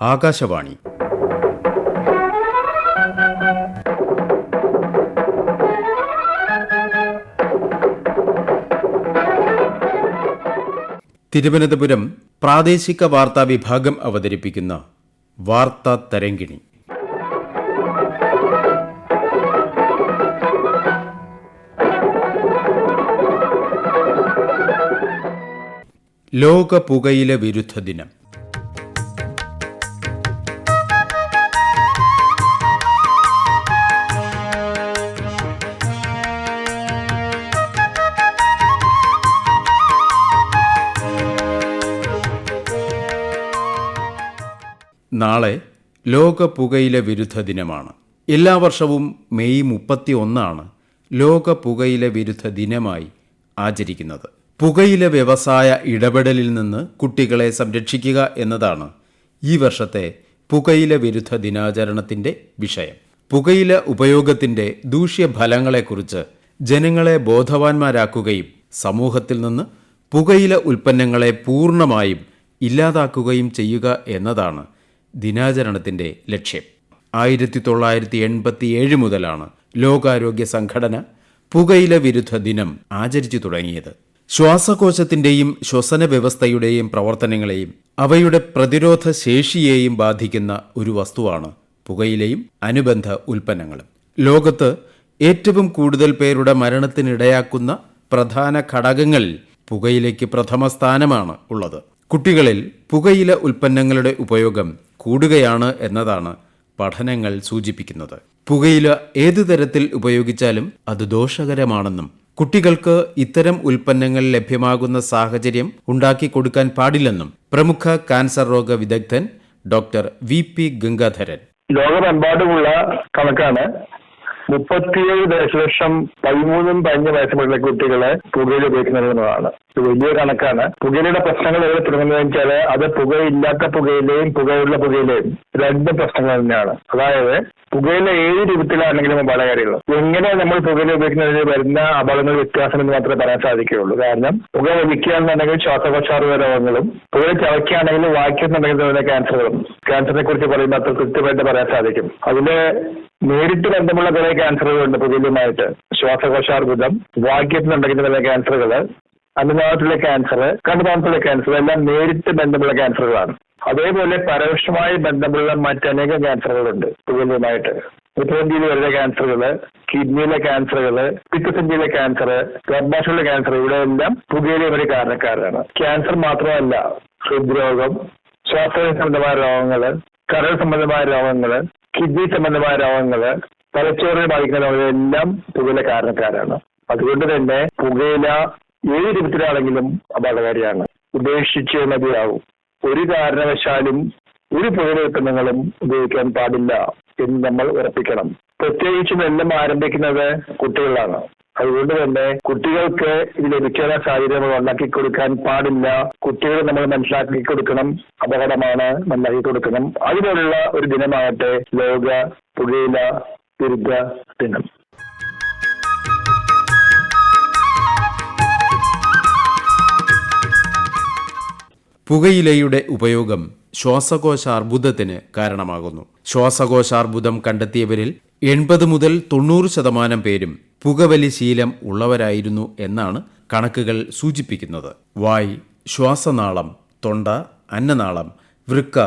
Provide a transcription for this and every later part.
ആകാശവാണി. തിരുവനന്തപുരം പ്രാദേശിക വാർത്താ വിഭാഗം അവതരിപ്പിക്കുന്ന വാർത്താ തരങ്കിണി ലോക പുകയില വിരുദ്ധ ദിനം. നാളെ ലോക പുകയില വിരുദ്ധ ദിനമാണ്. എല്ലാ വർഷവും മെയ് മുപ്പത്തി ഒന്നാണ് ലോക പുകയില വിരുദ്ധ ദിനമായി ആചരിക്കുന്നത്. പുകയില വ്യവസായ ഇടപെടലിൽ നിന്ന് കുട്ടികളെ സംരക്ഷിക്കുക എന്നതാണ് ഈ വർഷത്തെ പുകയില വിരുദ്ധ ദിനാചരണത്തിന്റെ വിഷയം. പുകയില ഉപയോഗത്തിന്റെ ദൂഷ്യഫലങ്ങളെക്കുറിച്ച് ജനങ്ങളെ ബോധവാന്മാരാക്കുകയും സമൂഹത്തിൽ നിന്ന് പുകയില ഉൽപ്പന്നങ്ങളെ പൂർണമായും ഇല്ലാതാക്കുകയും ചെയ്യുക എന്നതാണ് ദിനാചരണത്തിന്റെ ലക്ഷ്യം. ആയിരത്തി തൊള്ളായിരത്തി എൺപത്തി ഏഴ് മുതലാണ് ലോകാരോഗ്യ സംഘടന പുകയില വിരുദ്ധ ദിനം ആചരിച്ചു തുടങ്ങിയത്. ശ്വാസകോശത്തിന്റെയും ശ്വസന വ്യവസ്ഥയുടെയും പ്രവർത്തനങ്ങളെയും അവയുടെ പ്രതിരോധ ശേഷിയെയും ബാധിക്കുന്ന ഒരു വസ്തുവാണ് പുകയിലയും അനുബന്ധ ഉൽപ്പന്നങ്ങളും. ലോകത്ത് ഏറ്റവും കൂടുതൽ പേരുടെ മരണത്തിനിടയാക്കുന്ന പ്രധാന ഘടകങ്ങളിൽ പുകയിലയ്ക്ക് പ്രഥമ സ്ഥാനമാണ് ഉള്ളത്. കുട്ടികളിൽ പുകയില ഉൽപ്പന്നങ്ങളുടെ ഉപയോഗം കൂടുകയാണ് എന്നതാണ് പഠനങ്ങൾ സൂചിപ്പിക്കുന്നത്. പുകയില ഏതു തരത്തിൽ ഉപയോഗിച്ചാലും അത് ദോഷകരമാണെന്നും കുട്ടികൾക്ക് ഇത്തരം ഉൽപ്പന്നങ്ങൾ ലഭ്യമാകുന്ന സാഹചര്യം ഉണ്ടാക്കി കൊടുക്കാൻ പാടില്ലെന്നും പ്രമുഖ കാൻസർ രോഗ വിദഗ്ധൻ ഡോക്ടർ വി പി ഗംഗാധരൻ. ലോകമെമ്പാടുമുള്ള കണക്കാണ്. മുപ്പത്തിയേഴ് ദശലക്ഷം പതിമൂന്നും പതിനഞ്ച് വയസ്സുള്ള കുട്ടികളെ പുകയില ഉപയോഗിക്കുന്നതാണ് വലിയ കണക്കാണ്. പുകയിലയുടെ പ്രശ്നങ്ങൾ എവിടെ തുടങ്ങുന്നത് വെച്ചാൽ അത് പുകയില്ലാത്ത പുകയിലെയും പുകയുള്ള പുകയിലെയും രണ്ട് പ്രശ്നങ്ങൾ തന്നെയാണ്. അതായത് പുകയില ഏത് രൂപത്തിലാണെങ്കിലും അപകടകാരികൾ എങ്ങനെ നമ്മൾ പുകയില ഉപയോഗിക്കുന്നതിന് വരുന്ന അപകടങ്ങൾ വ്യത്യാസം എന്ന് മാത്രമേ പറയാൻ സാധിക്കുകയുള്ളൂ. കാരണം പുക വലിക്കുകയാണെന്നുണ്ടെങ്കിൽ ശ്വാസകോശാർഗ രോഗങ്ങളും പുകയിൽ ചവയ്ക്കുകയാണെങ്കിൽ വായിക്കുന്നുണ്ടെങ്കിൽ ക്യാൻസറുകളും. ക്യാൻസറിനെ കുറിച്ച് പറയുമ്പോൾ അത്ര കൃത്യമായിട്ട് പറയാൻ സാധിക്കും. അതിൽ നേരിട്ട് ബന്ധമുള്ള കുറെ ക്യാൻസറുകളുണ്ട് പുകയിലുമായിട്ട് ശ്വാസകോശാർബുദം വാക്യത്തിനുണ്ടെങ്കിൽ തന്നെ ക്യാൻസറുകൾ അനുനാളത്തിലെ ക്യാൻസർ കണ്ടുനാളത്തിലെ ക്യാൻസർ എല്ലാം നേരിട്ട് ബന്ധമുള്ള ക്യാൻസറുകളാണ് അതേപോലെ പരോക്ഷമായി ബന്ധമുള്ള മറ്റനേകം ക്യാൻസറുകളുണ്ട് പുകയിലുമായിട്ട് ഉത്തരഞ്ചിയിൽ വരുന്ന ക്യാൻസറുകൾ കിഡ്നിയിലെ ക്യാൻസറുകൾ പിത്തസഞ്ചിയിലെ ക്യാൻസർ ഗർഭാശയത്തിലെ ക്യാൻസർ ഇവിടെയെല്ലാം പുകയിലെ ഒരു കാരണക്കാരാണ്. ക്യാൻസർ മാത്രമല്ല ഹൃദ്രോഗം ശ്വാസകോശ സംബന്ധമായ രോഗങ്ങൾ കരൾ സംബന്ധമായ രോഗങ്ങൾ കിഡ്നി സംബന്ധമായ രോഗങ്ങൾ തലച്ചോറിനെ ബാധിക്കുന്ന രോഗങ്ങളെല്ലാം പുകയിലെ കാരണക്കാരാണ്. അതുകൊണ്ട് തന്നെ പുകയില ഏത് രൂപത്തിലാണെങ്കിലും അപകടകാരിയാണ് ഉപേക്ഷിച്ചേ മതിയാവും. ഒരു കാരണവശാലും ഒരു പുകയില ഉപയോഗിക്കാൻ പാടില്ല എന്ന് നമ്മൾ ഉറപ്പിക്കണം. പ്രത്യേകിച്ചും എല്ലാം ആരംഭിക്കുന്നത് കുട്ടികളാണ്. അതുകൊണ്ട് തന്നെ കുട്ടികൾക്ക് ഇത് ലഭിക്കാനുള്ള സാഹചര്യങ്ങൾ ഉണ്ടാക്കി കൊടുക്കാൻ പാടില്ല. കുട്ടികളെ നമ്മൾ മനസ്സിലാക്കി കൊടുക്കണം. അപകടമാണ് മനസ്സിലാക്കി കൊടുക്കണം. അതിനുള്ള ഒരു ദിനമാകട്ടെ ലോക പുകയില വിരുദ്ധ ദിനം. പുകയിലയുടെ ഉപയോഗം ശ്വാസകോശാർബുദത്തിന് കാരണമാകുന്നു. ശ്വാസകോശാർബുദം കണ്ടെത്തിയവരിൽ എൺപത് മുതൽ തൊണ്ണൂറ് ശതമാനം പേരും പുകവലി ശീലം ഉള്ളവരായിരുന്നു എന്നാണ് കണക്കുകൾ സൂചിപ്പിക്കുന്നത്. വായ് ശ്വാസനാളം തൊണ്ട അന്നനാളം വൃക്ക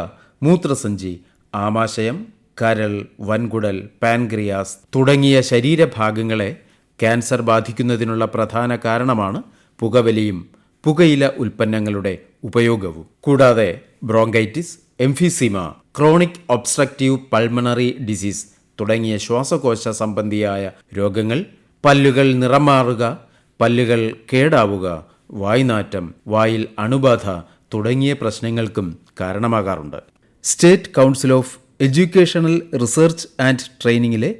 മൂത്രസഞ്ചി ആമാശയം കരൾ വൻകുടൽ പാൻക്രിയാസ് തുടങ്ങിയ ശരീരഭാഗങ്ങളെ ക്യാൻസർ ബാധിക്കുന്നതിനുള്ള പ്രധാന കാരണമാണ് പുകവലിയും പുകയില ഉൽപ്പന്നങ്ങളുടെ ഉപയോഗവും. കൂടാതെ bronchitis emphysema chronic obstructive pulmonary disease തുടങ്ങിയ ശ്വാസകോശ സംബന്ധിയായ രോഗങ്ങൾ പല്ലുകൾ നിറം മാറുക പല്ലുകൾ കേടാവുക വായ്നാറ്റം വായിൽ അണുബാധ തുടങ്ങിയ പ്രശ്നങ്ങൾക്കും കാരണമാകാറുണ്ട്. State council of educational research and ട്രെയിനിങ്ങിലെ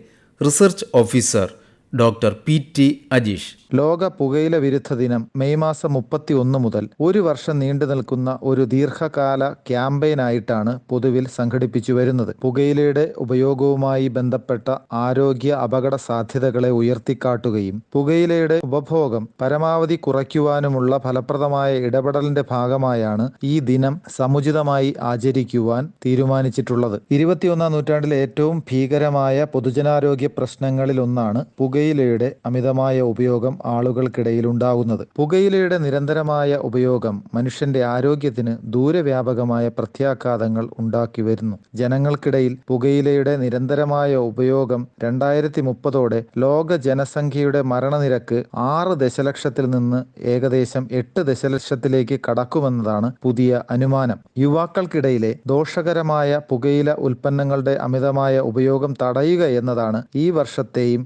research officer doctor P T Ajeesh. ലോക പുകയില വിരുദ്ധ ദിനം മെയ് മാസം മുപ്പത്തി ഒന്ന് മുതൽ ഒരു വർഷം നീണ്ടു നിൽക്കുന്ന ഒരു ദീർഘകാല ക്യാമ്പയിനായിട്ടാണ് പൊതുവിൽ സംഘടിപ്പിച്ചു വരുന്നത്. പുകയിലയുടെ ഉപയോഗവുമായി ബന്ധപ്പെട്ട ആരോഗ്യ അപകട സാധ്യതകളെ ഉയർത്തിക്കാട്ടുകയും പുകയിലയുടെ ഉപഭോഗം പരമാവധി കുറയ്ക്കുവാനുമുള്ള ഫലപ്രദമായ ഇടപെടലിന്റെ ഭാഗമായാണ് ഈ ദിനം സമുചിതമായി ആചരിക്കുവാൻ തീരുമാനിച്ചിട്ടുള്ളത്. ഇരുപത്തിയൊന്നാം നൂറ്റാണ്ടിലെ ഏറ്റവും ഭീകരമായ പൊതുജനാരോഗ്യ പ്രശ്നങ്ങളിൽ ഒന്നാണ് പുകയിലയുടെ അമിതമായ ഉപയോഗം ആളുകൾക്കിടയിൽ ഉണ്ടാകുന്നത് പുകയിലയുടെ നിരന്തരമായ ഉപയോഗം മനുഷ്യന്റെ ആരോഗ്യത്തിന് ദൂരവ്യാപകമായ പ്രത്യാഘാതങ്ങൾ ഉണ്ടാക്കി വരുന്നു. ജനങ്ങൾക്കിടയിൽ പുകയിലയുടെ നിരന്തരമായ ഉപയോഗം രണ്ടായിരത്തി മുപ്പതോടെ ലോക ജനസംഖ്യയുടെ മരണനിരക്ക് ആറ് ദശലക്ഷത്തിൽ നിന്ന് ഏകദേശം എട്ട് ദശലക്ഷത്തിലേക്ക് കടക്കുമെന്നതാണ് പുതിയ അനുമാനം. യുവാക്കൾക്കിടയിലെ ദോഷകരമായ പുകയില ഉൽപ്പന്നങ്ങളുടെ അമിതമായ ഉപയോഗം തടയുക എന്നതാണ് ഈ വർഷത്തെയും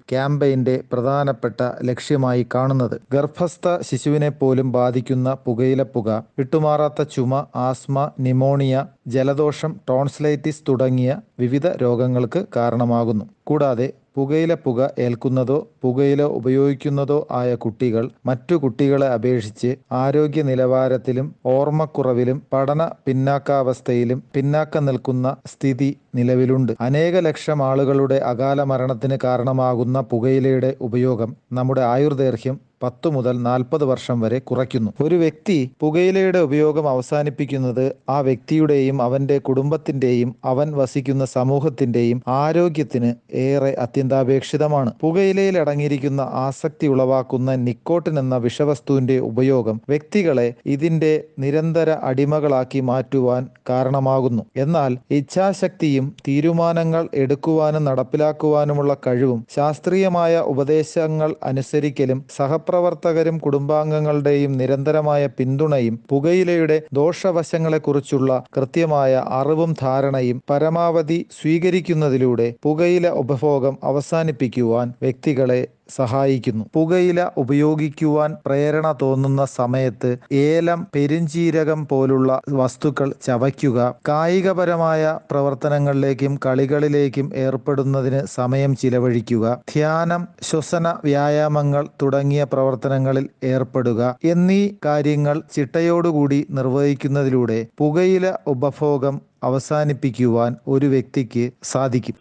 ക്യാമ്പയിന്റെ പ്രധാനപ്പെട്ട ലക്ഷ്യമായി കാണുന്നത്. ഗർഭസ്ഥ ശിശുവിനെ പോലും ബാധിക്കുന്ന പുകയിലപ്പുക വിട്ടുമാറാത്ത ചുമ ആസ്മ നിമോണിയ ജലദോഷം ടോൺസ്ലൈറ്റിസ് തുടങ്ങിയ വിവിധ രോഗങ്ങൾക്ക് കാരണമാകുന്നു. കൂടാതെ പുകയില പുക ഏൽക്കുന്നതോ പുകയില ഉപയോഗിക്കുന്നതോ ആയ കുട്ടികൾ മറ്റു കുട്ടികളെ അപേക്ഷിച്ച് ആരോഗ്യ നിലവാരത്തിലും ഓർമ്മക്കുറവിലും പഠന പിന്നാക്കാവസ്ഥയിലും പിന്നാക്കം നിൽക്കുന്ന സ്ഥിതി നിലവിലുണ്ട്. അനേക ലക്ഷം ആളുകളുടെ അകാല മരണത്തിന് കാരണമാകുന്ന പുകയിലയുടെ ഉപയോഗം നമ്മുടെ ആയുർദൈർഘ്യം പത്തു മുതൽ നാൽപ്പത് വർഷം വരെ കുറയ്ക്കുന്നു. ഒരു വ്യക്തി പുകയിലയുടെ ഉപയോഗം അവസാനിപ്പിക്കുന്നത് ആ വ്യക്തിയുടെയും അവന്റെ കുടുംബത്തിന്റെയും അവൻ വസിക്കുന്ന സമൂഹത്തിന്റെയും ആരോഗ്യത്തിന് ഏറെ അത്യന്താപേക്ഷിതമാണ്. പുകയിലയിൽ അടങ്ങിയിരിക്കുന്ന ആസക്തി ഉളവാക്കുന്ന നിക്കോട്ടിൻ എന്ന വിഷവസ്തുവിന്റെ ഉപയോഗം വ്യക്തികളെ ഇതിന്റെ നിരന്തര അടിമകളാക്കി മാറ്റുവാൻ കാരണമാകുന്നു. എന്നാൽ ഇച്ഛാശക്തിയും തീരുമാനങ്ങൾ എടുക്കുവാനും നടപ്പിലാക്കുവാനുമുള്ള കഴിവും ശാസ്ത്രീയമായ ഉപദേശങ്ങൾ അനുസരിക്കലും സഹപ്രവർത്തകരും കുടുംബാംഗങ്ങളുടെയും നിരന്തരമായ പിന്തുണയും പുകയിലയുടെ ദോഷവശങ്ങളെക്കുറിച്ചുള്ള കൃത്യമായ അറിവും ധാരണയും പരമാവധി സ്വീകരിക്കുന്നതിലൂടെ പുകയില ഉപഭോഗം അവസാനിപ്പിക്കുവാൻ വ്യക്തികളെ സഹായിക്കുന്നു. പുകയില ഉപയോഗിക്കുവാൻ പ്രേരണ തോന്നുന്ന സമയത്ത് ഏലം പെരിഞ്ചീരകം പോലുള്ള വസ്തുക്കൾ ചവയ്ക്കുക കായികപരമായ പ്രവർത്തനങ്ങളിലേക്കും കളികളിലേക്കും ഏർപ്പെടുന്നതിന് സമയം ചിലവഴിക്കുക ധ്യാനം ശ്വസന വ്യായാമങ്ങൾ തുടങ്ങിയ പ്രവർത്തനങ്ങളിൽ ഏർപ്പെടുക എന്നീ കാര്യങ്ങൾ ചിട്ടയോടുകൂടി നിർവഹിക്കുന്നതിലൂടെ പുകയില ഉപഭോഗം അവസാനിപ്പിക്കുവാൻ ഒരു വ്യക്തിക്ക് സാധിക്കും.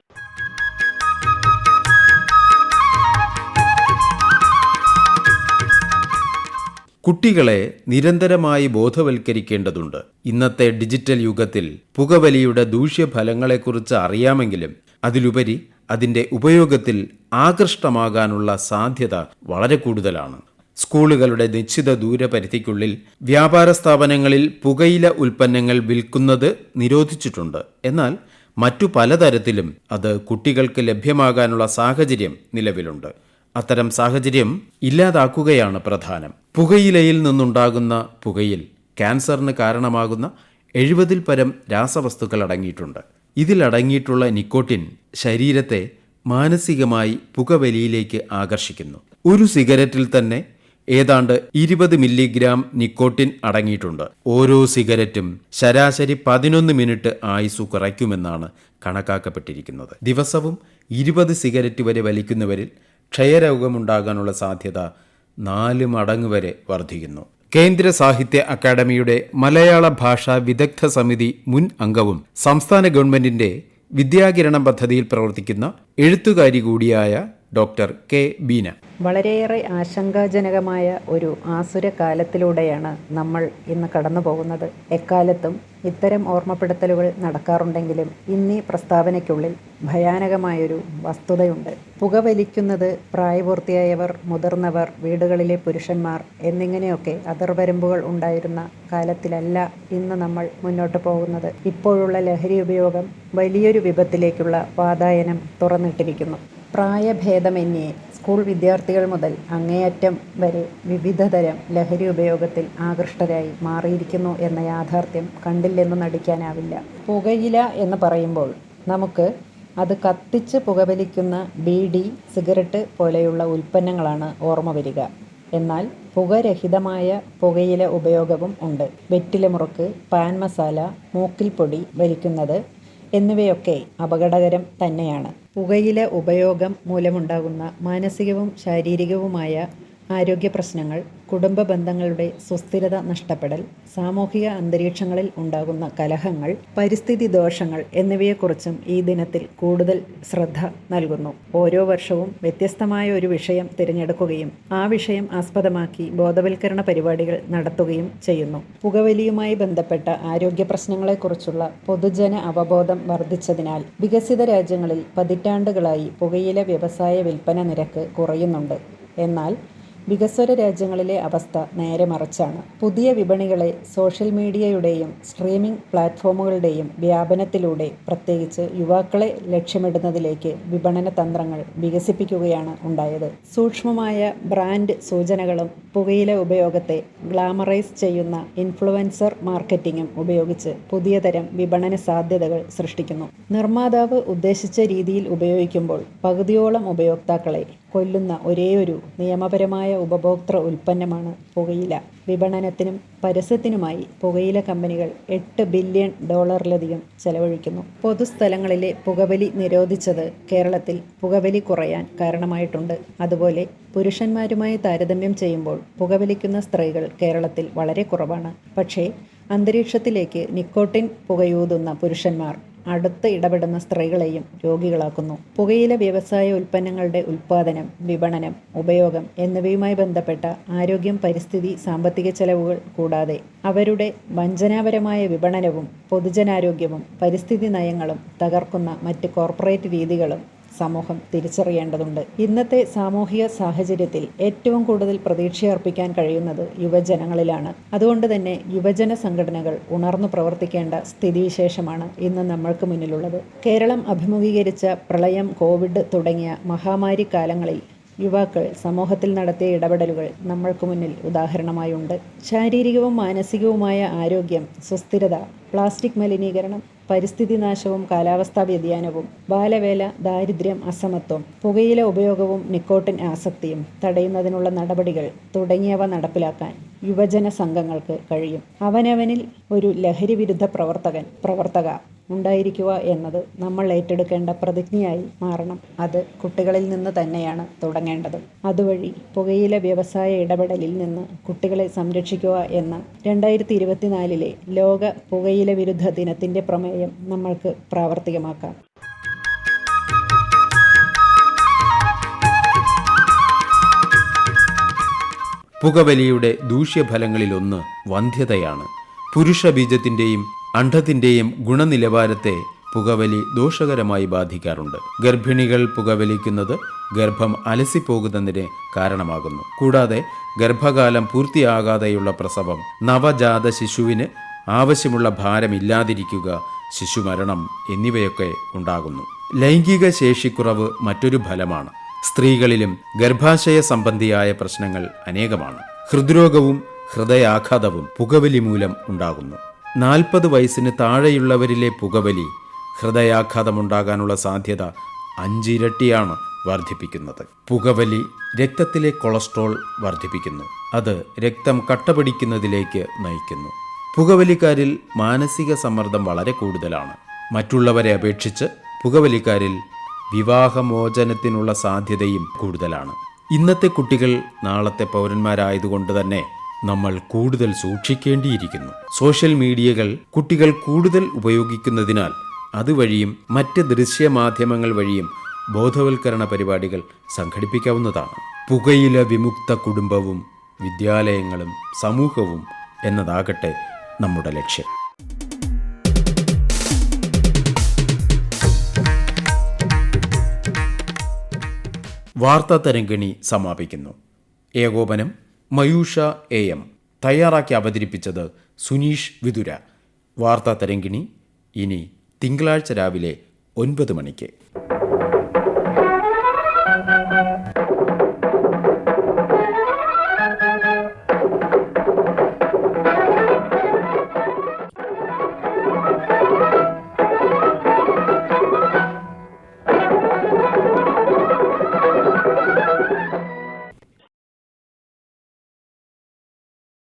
കുട്ടികളെ നിരന്തരമായി ബോധവൽക്കരിക്കേണ്ടതുണ്ട്. ഇന്നത്തെ ഡിജിറ്റൽ യുഗത്തിൽ പുകവലിയുടെ ദൂഷ്യഫലങ്ങളെക്കുറിച്ച് അറിയാമെങ്കിലും അതിലുപരി അതിന്റെ ഉപയോഗത്തിൽ ആകൃഷ്ടമാകാനുള്ള സാധ്യത വളരെ കൂടുതലാണ്. സ്കൂളുകളുടെ നിശ്ചിത ദൂരപരിധിക്കുള്ളിൽ വ്യാപാര സ്ഥാപനങ്ങളിൽ പുകയില ഉൽപ്പന്നങ്ങൾ വിൽക്കുന്നത് നിരോധിച്ചിട്ടുണ്ട്. എന്നാൽ മറ്റു പലതരത്തിലും അത് കുട്ടികൾക്ക് ലഭ്യമാകാനുള്ള സാഹചര്യം നിലവിലുണ്ട്. അത്തരം സാഹചര്യം ഇല്ലാതാക്കുകയാണ് പ്രധാനം. പുകയിലയിൽ നിന്നുണ്ടാകുന്ന പുകയിൽ ക്യാൻസറിന് കാരണമാകുന്ന എഴുപതിൽ പരം രാസവസ്തുക്കൾ അടങ്ങിയിട്ടുണ്ട്. ഇതിലടങ്ങിയിട്ടുള്ള നിക്കോട്ടിൻ ശരീരത്തെ മാനസികമായി പുകവലിയിലേക്ക് ആകർഷിക്കുന്നു. ഒരു സിഗരറ്റിൽ തന്നെ ഏതാണ്ട് ഇരുപത് മില്ലിഗ്രാം നിക്കോട്ടിൻ അടങ്ങിയിട്ടുണ്ട്. ഓരോ സിഗരറ്റും ശരാശരി പതിനൊന്ന് മിനിറ്റ് ആയുസ് കുറയ്ക്കുമെന്നാണ് കണക്കാക്കപ്പെട്ടിരിക്കുന്നത്. ദിവസവും ഇരുപത് സിഗരറ്റ് വരെ വലിക്കുന്നവരിൽ ക്ഷയരോഗമുണ്ടാകാനുള്ള സാധ്യത നാല് മടങ്ങ് വരെ വർദ്ധിക്കുന്നു കേന്ദ്ര സാഹിത്യ അക്കാദമിയുടെ മലയാള ഭാഷാ വിദഗ്ധ സമിതി മുൻ അംഗവും സംസ്ഥാന ഗവൺമെന്റിന്റെ വിദ്യാകിരണം പദ്ധതിയിൽ പ്രവർത്തിക്കുന്ന എഴുത്തുകാരി കൂടിയായ ഡോക്ടർ കെ ബീന. വളരെയേറെ ആശങ്കാജനകമായ ഒരു ആസുര കാലത്തിലൂടെയാണ് നമ്മൾ ഇന്ന് കടന്നു പോകുന്നത്. എക്കാലത്തും ഇത്തരം ഓർമ്മപ്പെടുത്തലുകൾ നടക്കാറുണ്ടെങ്കിലും ഇന്നീ പ്രസ്താവനയ്ക്കുള്ളിൽ ഭയാനകമായൊരു വസ്തുതയുണ്ട്. പുകവലിക്കുന്നത് പ്രായപൂർത്തിയായവർ മുതിർന്നവർ വീടുകളിലെ പുരുഷന്മാർ എന്നിങ്ങനെയൊക്കെ അതിർവരമ്പുകൾ ഉണ്ടായിരുന്ന കാലത്തിലല്ല ഇന്ന് നമ്മൾ മുന്നോട്ട് പോകുന്നത്. ഇപ്പോഴുള്ള ലഹരി ഉപയോഗം വലിയൊരു വിപത്തിലേക്കുള്ള വാതായനം തുറന്നിട്ടിരിക്കുന്നു. പ്രായഭേദമന്യേ സ്കൂൾ വിദ്യാർത്ഥികൾ മുതൽ അങ്ങേയറ്റം വരെ വിവിധതരം ലഹരി ഉപയോഗത്തിൽ ആകൃഷ്ടരായി മാറിയിരിക്കുന്നു എന്ന യാഥാർത്ഥ്യം കണ്ടില്ലെന്ന് നടിക്കാനാവില്ല. പുകയില എന്ന് പറയുമ്പോൾ നമുക്ക് അത് കത്തിച്ച് പുകവലിക്കുന്ന ബീഡി സിഗരറ്റ് പോലെയുള്ള ഉൽപ്പന്നങ്ങളാണ് ഓർമ്മ വരിക. എന്നാൽ പുകരഹിതമായ പുകയില ഉപയോഗവും ഉണ്ട്. വെറ്റില മുറുക്ക് പാൻ മസാല മൂക്കിൽ പൊടി വലിക്കുന്നത് എന്നിവയൊക്കെ അപകടകരം തന്നെയാണ്. പുകയില ഉപയോഗം മൂലമുണ്ടാകുന്ന മാനസികവും ശാരീരികവുമായ ആരോഗ്യ പ്രശ്നങ്ങൾ കുടുംബ ബന്ധങ്ങളുടെ സുസ്ഥിരത നഷ്ടപ്പെടൽ സാമൂഹിക അന്തരീക്ഷങ്ങളിൽ ഉണ്ടാകുന്ന കലഹങ്ങൾ പരിസ്ഥിതി ദോഷങ്ങൾ എന്നിവയെക്കുറിച്ചും ഈ ദിനത്തിൽ കൂടുതൽ ശ്രദ്ധ നൽകുന്നു. ഓരോ വർഷവും വ്യത്യസ്തമായ ഒരു വിഷയം തിരഞ്ഞെടുക്കുകയും ആ വിഷയം ആസ്പദമാക്കി ബോധവൽക്കരണ പരിപാടികൾ നടത്തുകയും ചെയ്യുന്നു. പുകവലിയുമായി ബന്ധപ്പെട്ട ആരോഗ്യ പ്രശ്നങ്ങളെക്കുറിച്ചുള്ള പൊതുജന അവബോധം വർദ്ധിച്ചതിനാൽ വികസിത രാജ്യങ്ങളിൽ പതിറ്റാണ്ടുകളായി പുകയില വ്യവസായ വിൽപ്പന നിരക്ക് കുറയുന്നുണ്ട്. എന്നാൽ വികസ്വര രാജ്യങ്ങളിലെ അവസ്ഥ നേരെ മറിച്ചാണ്. പുതിയ വിപണികളെ സോഷ്യൽ മീഡിയയുടെയും സ്ട്രീമിംഗ് പ്ലാറ്റ്ഫോമുകളുടെയും വ്യാപനത്തിലൂടെ പ്രത്യേകിച്ച് യുവാക്കളെ ലക്ഷ്യമിടുന്നതിലേക്ക് വിപണന തന്ത്രങ്ങൾ വികസിപ്പിക്കുകയാണ് ഉണ്ടായത്. സൂക്ഷ്മമായ ബ്രാൻഡ് സൂചനകളും പുകയില ഉപയോഗത്തെ ഗ്ലാമറൈസ് ചെയ്യുന്ന ഇൻഫ്ലുവൻസർ മാർക്കറ്റിംഗും ഉപയോഗിച്ച് പുതിയ തരം വിപണന സാധ്യതകൾ സൃഷ്ടിക്കുന്നു. നിർമ്മാതാവ് ഉദ്ദേശിച്ച രീതിയിൽ ഉപയോഗിക്കുമ്പോൾ പകുതിയോളം ഉപയോക്താക്കളെ കൊല്ലുന്ന ഒരേയൊരു നിയമപരമായ ഉപഭോക്തൃ ഉൽപ്പന്നമാണ് പുകയില. വിപണനത്തിനും പരസ്യത്തിനുമായി പുകയില കമ്പനികൾ എട്ട് ബില്യൺ ഡോളറിലധികം ചെലവഴിക്കുന്നു. പൊതുസ്ഥലങ്ങളിലെ പുകവലി നിരോധിച്ചത് കേരളത്തിൽ പുകവലി കുറയാൻ കാരണമായിട്ടുണ്ട്. അതുപോലെ പുരുഷന്മാരുമായി താരതമ്യം ചെയ്യുമ്പോൾ പുകവലിക്കുന്ന സ്ത്രീകൾ കേരളത്തിൽ വളരെ കുറവാണ്. പക്ഷേ അന്തരീക്ഷത്തിലേക്ക് നിക്കോട്ടിൻ പുകയൂതുന്ന പുരുഷന്മാർ അടുത്ത് ഇടപെടുന്ന സ്ത്രീകളെയും രോഗികളാക്കുന്നു. പുകയില വ്യവസായ ഉൽപ്പന്നങ്ങളുടെ ഉൽപ്പാദനം വിപണനം ഉപയോഗം എന്നിവയുമായി ബന്ധപ്പെട്ട ആരോഗ്യം പരിസ്ഥിതി സാമ്പത്തിക ചെലവുകൾ കൂടാതെ അവരുടെ വഞ്ചനാപരമായ വിപണനവും പൊതുജനാരോഗ്യവും പരിസ്ഥിതി നയങ്ങളും തകർക്കുന്ന മറ്റ് കോർപ്പറേറ്റ് രീതികളും സമൂഹം തിരിച്ചറിയേണ്ടതുണ്ട്. ഇന്നത്തെ സാമൂഹിക സാഹചര്യത്തിൽ ഏറ്റവും കൂടുതൽ പ്രതീക്ഷയർപ്പിക്കാൻ കഴിയുന്നത് യുവജനങ്ങളിലാണ്. അതുകൊണ്ട് തന്നെ യുവജന സംഘടനകൾ ഉണർന്നു പ്രവർത്തിക്കേണ്ട സ്ഥിതിവിശേഷമാണ് ഇന്ന് നമ്മൾക്ക് മുന്നിലുള്ളത്. കേരളം അഭിമുഖീകരിച്ച പ്രളയം കോവിഡ് തുടങ്ങിയ മഹാമാരി കാലങ്ങളിൽ യുവാക്കൾ സമൂഹത്തിൽ നടത്തിയ ഇടപെടലുകൾ നമ്മൾക്ക് മുന്നിൽ ഉദാഹരണമായുണ്ട്. ശാരീരികവും മാനസികവുമായ ആരോഗ്യം സുസ്ഥിരത പ്ലാസ്റ്റിക് മലിനീകരണം പരിസ്ഥിതി നാശവും കാലാവസ്ഥാ വ്യതിയാനവും ബാലവേല ദാരിദ്ര്യം അസമത്വം പുകയില ഉപയോഗവും നിക്കോട്ടിൻ ആസക്തിയും തടയുന്നതിനുള്ള നടപടികൾ തുടങ്ങിയവ നടപ്പിലാക്കാൻ യുവജന സംഘങ്ങൾക്ക് കഴിയും. അവനവനിൽ ഒരു ലഹരി വിരുദ്ധ പ്രവർത്തകൻ പ്രവർത്തക ഉണ്ടായിരിക്കുക എന്നത് നമ്മൾ ഏറ്റെടുക്കേണ്ട പ്രതിജ്ഞയായി മാറണം. അത് കുട്ടികളിൽ നിന്ന് തന്നെയാണ് തുടങ്ങേണ്ടത്. അതുവഴി പുകയില വ്യവസായ ഇടപെടലിൽ നിന്ന് കുട്ടികളെ സംരക്ഷിക്കുക എന്ന രണ്ടായിരത്തി ഇരുപത്തിനാലിലെ ലോക പുകയില വിരുദ്ധ ദിനത്തിന്റെ പ്രമേയം നമ്മൾക്ക് പ്രാവർത്തികമാക്കാം. പുകവലിയുടെ ദൂഷ്യഫലങ്ങളിലൊന്ന് വന്ധ്യതയാണ്. പുരുഷ ബീജത്തിന്റെയും അണ്ഡത്തിന്റെയും ഗുണനിലവാരത്തെ പുകവലി ദോഷകരമായി ബാധിക്കാറുണ്ട്. ഗർഭിണികൾ പുകവലിക്കുന്നത് ഗർഭം അലസിപ്പോകുന്നതിന് കാരണമാകുന്നു. കൂടാതെ ഗർഭകാലം പൂർത്തിയാകാതെയുള്ള പ്രസവം നവജാത ശിശുവിന് ആവശ്യമുള്ള ഭാരമില്ലാതിരിക്കുക ശിശുമരണം എന്നിവയൊക്കെ ഉണ്ടാകുന്നു. ലൈംഗിക ശേഷിക്കുറവ് മറ്റൊരു ഫലമാണ്. സ്ത്രീകളിലും ഗർഭാശയ സംബന്ധിയായ പ്രശ്നങ്ങൾ അനേകമാണ്. ഹൃദ്രോഗവും ഹൃദയാഘാതവും പുകവലി മൂലം ഉണ്ടാകുന്നു. നാൽപ്പത് വയസ്സിന് താഴെയുള്ളവരിലെ പുകവലി ഹൃദയാഘാതമുണ്ടാകാനുള്ള സാധ്യത അഞ്ചിരട്ടിയാണ് വർദ്ധിപ്പിക്കുന്നത്. പുകവലി രക്തത്തിലെ കൊളസ്ട്രോൾ വർദ്ധിപ്പിക്കുന്നു. അത് രക്തം കട്ടപിടിക്കുന്നതിലേക്ക് നയിക്കുന്നു. പുകവലിക്കാരിൽ മാനസിക സമ്മർദ്ദം വളരെ കൂടുതലാണ്. മറ്റുള്ളവരെ അപേക്ഷിച്ച് പുകവലിക്കാരിൽ വിവാഹമോചനത്തിനുള്ള സാധ്യതയും കൂടുതലാണ്. ഇന്നത്തെ കുട്ടികൾ നാളത്തെ പൗരന്മാരായതുകൊണ്ട് തന്നെ നമ്മൾ കൂടുതൽ സൂക്ഷിക്കേണ്ടിയിരിക്കുന്നു. സോഷ്യൽ മീഡിയകൾ കുട്ടികൾ കൂടുതൽ ഉപയോഗിക്കുന്നതിനാൽ അതുവഴിയും മറ്റ് ദൃശ്യമാധ്യമങ്ങൾ വഴിയും ബോധവൽക്കരണ പരിപാടികൾ സംഘടിപ്പിക്കാവുന്നതാണ്. പുകയില വിമുക്ത കുടുംബവും വിദ്യാലയങ്ങളും സമൂഹവും എന്നതാകട്ടെ നമ്മുടെ ലക്ഷ്യം. വാർത്താ തരംഗിണി സമാപിക്കുന്നു. ഏകോപനം മയൂഷ എ എം. തയ്യാറാക്കി അവതരിപ്പിച്ചത് സുനീഷ് വിതുര. വാർത്താ തരംഗിണി ഇനി തിങ്കളാഴ്ച രാവിലെ ഒൻപത് മണിക്ക്.